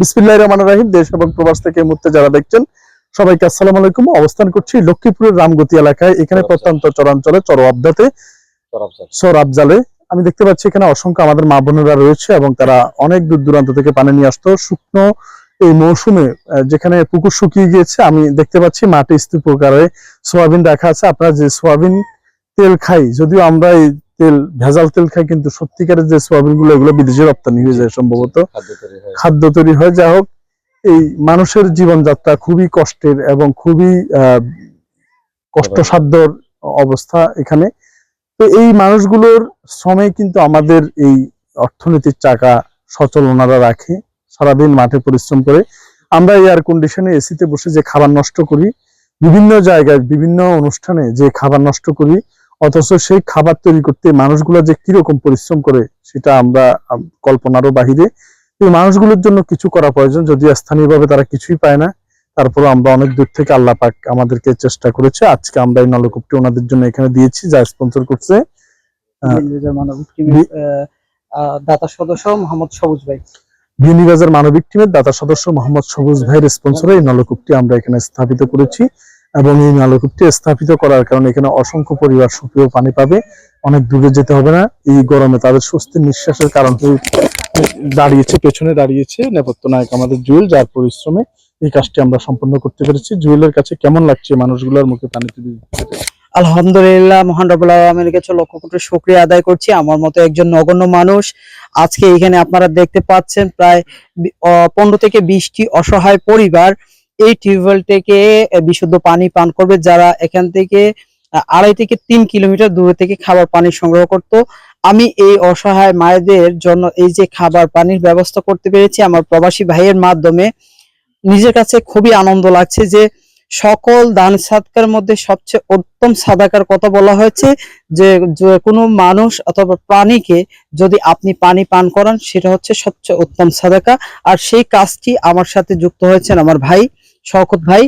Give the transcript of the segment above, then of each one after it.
বিসমিল্লাহ রহমান রাহিম দেশ এবং প্রবাস থেকে মুহূর্তে যারা দেখছেন সবাইকে আসসালামু আলাইকুম। অবস্থান করছি লক্ষ্মীপুরের রামগতি এলাকায়। এখানে। প্রত্যন্ত চরাঞ্চলে আমি দেখতে পাচ্ছি এখানে অসংখ্য আমাদের মা বোনেরা রয়েছে এবং তারা অনেক দূর দূরান্ত থেকে পানি নিয়ে আসতো। শুকনো এই মৌসুমে যেখানে পুকুর শুকিয়ে গিয়েছে আমি দেখতে পাচ্ছি মাটি স্তূপ প্রকারে। সোয়াবিন রাখা আছে। আপনারা যে সোয়াবিন তেল খাই যদিও আমরা এই তেল ভেজাল তেল খায় কিন্তু সত্যিকারের যে সোয়াবিনগুলো এগুলো বিদেশে রপ্তানি হয়ে যায় সম্ভবত। খাদ্য তৈরি হয়। যা হোক এই মানুষের জীবনযাত্রা খুবই কষ্টের এবং খুবই কষ্টসাধ্য অবস্থা এখানে। তো এই মানুষগুলোর শ্রমে কিন্তু আমাদের এই অর্থনীতির চাকা সচল ওনারা রাখে সারাদিন মাঠে পরিশ্রম করে। আমরা এয়ার কন্ডিশনে এসিতে বসে যে খাবার নষ্ট করি বিভিন্ন জায়গায় বিভিন্ন অনুষ্ঠানে যে খাবার নষ্ট করি অথচ সেই খাবার তৈরি করতে মানুষগুলো যে কীরকম পরিশ্রম করে সেটা আমরা কল্পনারও বাহিরে। এই মানুষগুলোর জন্য কিছু করা প্রয়োজন যদি স্থানীয়ভাবে তারা কিছুই পায় না। তারপরে আমরা অনেক দূর থেকে আল্লাহ পাক আমাদেরকে চেষ্টা করেছে। আজকে আমরা এই নলকূপটি ওনাদের জন্য এখানে দিয়েছি যা স্পন্সর করছে। দাতা সদস্য মোহাম্মদ সবুজ ভাই। মানবিক টিমের দাতা সদস্য মোহাম্মদ সবুজ ভাইয়ের স্পন্সরে এই নলকূপটি আমরা এখানে স্থাপিত করেছি। এবং এই নলকূপটি স্থাপিত করার কারণে এখানে অসংখ্য পরিবার সুপেয় পানি পাবে। অনেক দূরে যেতে হবে না। এই গরমে তাদের স্বস্তির নিঃশ্বাসের কারণ দাঁড়িয়েছে, পেছনে দাঁড়িয়েছে নেপথ্য নায়ক আমাদের জুয়েল, যার পরিশ্রমে এই কাজটি আমরা সম্পন্ন করতে পেরেছি। জুয়েলের কাছে কেমন লাগছে মানুষগুলোর মুখে পানি তুলে আলহামদুলিল্লাহ, মহান রবুল্লাহ কাছে লক্ষ কোটি শুক্রিয়া আদায় করছি। আমার মতো একজন নগণ্য মানুষ আজকে এখানে আপনারা দেখতে পাচ্ছেন প্রায় পনেরো থেকে বিশটি অসহায় পরিবার এই টিউবওয়েল থেকে বিশুদ্ধ পানি পান করবে যারা এখান থেকে আড়াই থেকে তিন কিলোমিটার দূরে থেকে খাবার পানি সংগ্রহ করত। আমি এই অসহায় মায়েদের জন্য এই যে খাবার পানির ব্যবস্থা করতে পেরেছি আমার প্রবাসী ভাইয়ের মাধ্যমে। নিজের কাছে খুবই আনন্দ লাগছে যে সকল দান সাদকার মধ্যে সবচেয়ে উত্তম সাদাকার কথা বলা হয়েছে যে কোনো মানুষ অথবা প্রাণীকে যদি আপনি পানি পান করান, সেটা হচ্ছে সবচেয়ে উত্তম সাদাকা। আর সেই কাজটি আমার সাথে যুক্ত হয়েছেন আমার ভাই। শওকত ভাই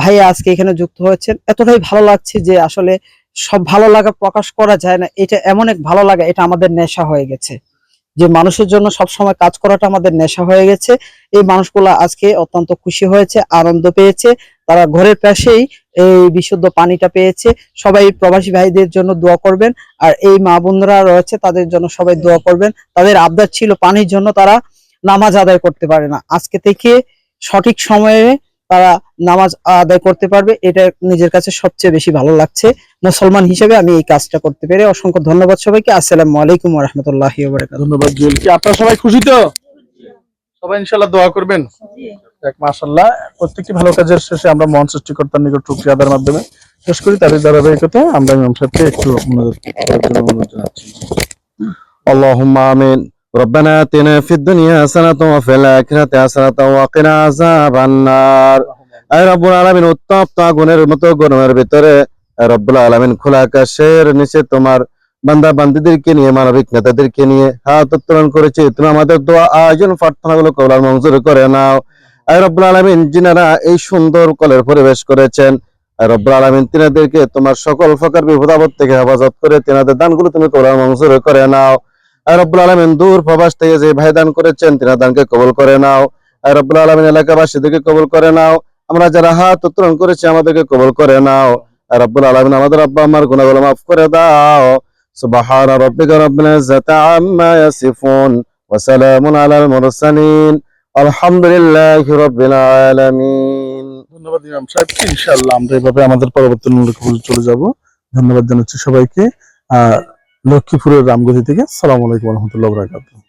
ভাই আজকে এখানে যুক্ত হয়েছেন। এতটাই ভালো লাগছে যে আসলে সব ভালো লাগা প্রকাশ করা যায় না। এটা এমন এক ভালো লাগা, এটা আমাদের নেশা হয়ে গেছে। যে মানুষের জন্য সব সময় কাজ করাটা আমাদের নেশা হয়ে গেছে। এই মানুষগুলো আজকে অত্যন্ত খুশি হয়েছে, আনন্দ পেয়েছে। তারা ঘরের পাশেই এই বিশুদ্ধ পানিটা পেয়েছে। সবাই প্রবাসী ভাইদের জন্য দোয়া করবেন। আর এই মা বোনরা রয়েছে, তাদের জন্য সবাই দোয়া করবেন। তাদের আবদার ছিল পানির জন্য তারা নামাজ আদায় করতে পারে না। আজকে থেকে সঠিক সময়ে তারা নামাজ আদায় করতে পারবে এটা নিজের কাছে সবচেয়ে বেশি ভালো লাগছে। মুসলমান হিসেবে আমি এই কাজটা করতে পেরে অসংখ্য ধন্যবাদ সবাইকে। আসসালাম আলাইকুম রহমতুল্লাহ ধন্যবাদ আপনারা সবাই খুশি তো? সবাই ইনশাল্লাহ দোয়া করবেন। মাসাল্লাহ প্রত্যেকটি ভালো কাজের শেষে আমরা মন সৃষ্টিকর্তার নিকট টুকরি আদার মাধ্যমে। শেষ করি তাদের ধারাবাহিকতা আমরা একটু আল্লাহ ربنا آتنا في الدنيا حسنة وفي الآخرة حسنة وقنا عذاب النار আয় রব্বুল আলামিন উত্তপ্ত আগুনের মতো গরমের ভিতরে আয় রব্বুল আলামিন খোলা আকাশের নিচে তোমার বান্দা বান্দিদেরকে নিয়ে মানবিক নেতাদেরকে নিয়ে হাত উত্তোলন করেছে তুমি আমাদের দোয়া আয়োজন প্রার্থনাগুলো কবলার মঞ্জুর করে নাও আয় রব্বুল আলামিন যিনারা এই সুন্দর কলের পরিবেশ করেছেন আয় রব্বুল আলামিন তিনাদেরকে তোমার সকল প্রকার বিপদ আপদ থেকে হেফাজত করে তিনাদের দানগুলো তুমি কবলার মঞ্জুর করে নাও আয় রব্বুল আলামিন দূর প্রবাস থেকে যে ভাই দান করেছেন তিনার দানকে কবুল করে নাও আয় রব্বুল আলামিন এলাকাবাসীদেরকে কবুল করে নাও আমরা যারা হাত উত্তোলন করেছি আমাদেরকে কবুল করে নাও আয় রব্বুল আলামিন আমাদের আব্বা আমার গুনাহগুলো মাফ করে দাও سبحان ربك رب العزة عما يصفون وسلام على المرسلين الحمد لله رب العالمين ধন্যবাদ ইমাম সাহেব ইনশাআল্লাহ আমরা এভাবে আমাদের পরবর্তী নলকূপে চলে যাব ধন্যবাদ জানাচ্ছি সবাইকে আহ লক্ষ্মীপুরের রামগতি থেকে সালাম আলাইকুম রহমতুল্লাহ বরাকাতুহ।